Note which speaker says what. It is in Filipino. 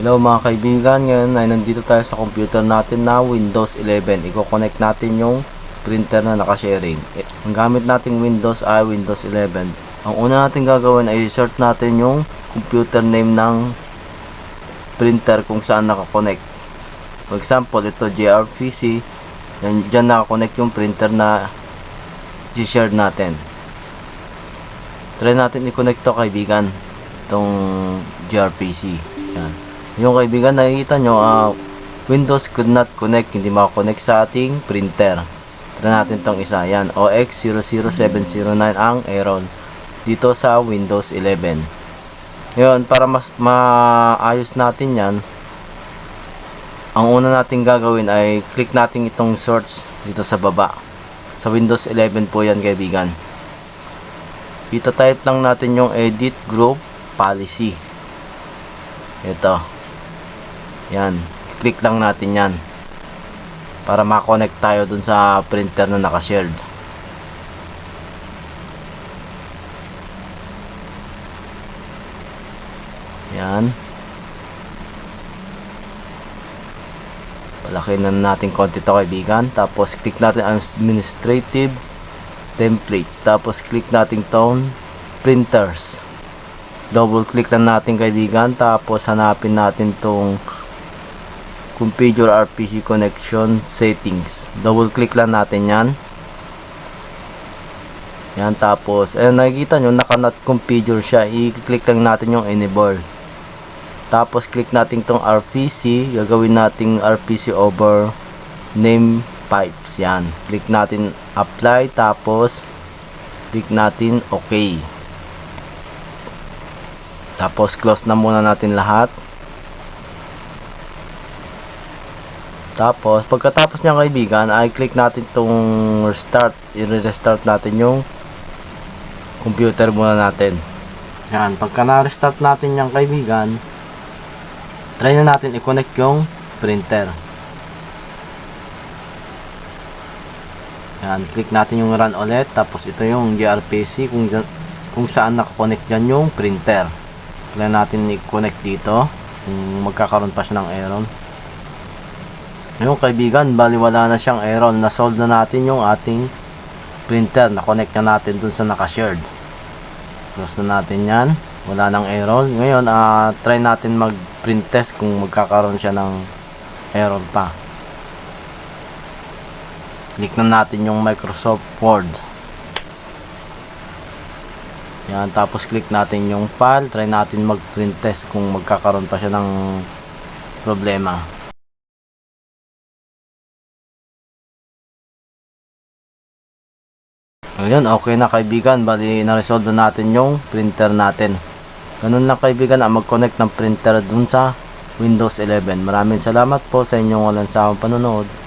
Speaker 1: Hello mga kaibigan, ngayon ay nandito tayo sa computer natin na Windows 11. Iko-connect natin yung printer na nakasharing. Eh, Ang gamit nating Windows ay Windows 11. Ang una natin gagawin ay i-search natin yung computer name ng printer kung saan nakakonect. For example, ito JRPC. Yan, dyan nakakonect yung printer na i-share natin. Try natin i-connect to kaibigan. Itong JRPC. Yan. Yung kaibigan, nakikita nyo, ah, Windows could not connect, hindi makakonect sa ating printer. Try natin tong isa. Yan, OX00709 ang error dito sa Windows 11. Ngayon, para mas maayos natin yan, ang una natin gagawin ay click natin itong search dito sa baba. Sa Windows 11 po yan kaibigan. Dito type lang natin yung edit group policy. Ito. Yan. Click lang natin yan. Para makonect tayo dun sa printer na nakashared. Yan. Palaki na natin konti to kaibigan. Tapos click natin administrative templates. Tapos click natin tone printers. Double click lang natin kaibigan. Tapos hanapin natin tong configure RPC connection settings. Double click lang natin yan. Yan tapos, ayun nakikita nyo naka not configure siya. I-click lang natin yung enable. Tapos click natin tong RPC, gagawin nating RPC over name pipes. Yan. Click natin apply tapos click natin okay. Tapos close na muna natin lahat. Tapos pagkatapos niya kaibigan ay click natin tong restart. I-restart natin yung computer muna natin. Yan, pagka na-restart natin yung kaibigan, try na natin i-connect yung printer. Yan, click natin yung run ulit. Tapos ito yung gRPC kung, kung saan nakakonect dyan yung printer. Try natin i-connect dito. Kung magkakaroon pa siya ng error. Ngayon kaibigan, bali wala na siyang error. Na-solve na natin yung ating printer. Na-connect na natin dun sa nakashared. Close na natin yan. Wala nang error. Ngayon, ah try natin mag-print test kung magkakaroon siya ng error pa. Click na natin yung Microsoft Word. Yan, tapos click natin yung file. Try natin mag-print test kung magkakaroon pa siya ng problema. Ayun, okay na kaibigan. Bali, na-resolve na natin yung printer natin. Ganun lang kaibigan ang mag-connect ng printer dun sa Windows 11. Maraming salamat po sa inyong walang sawang panonood.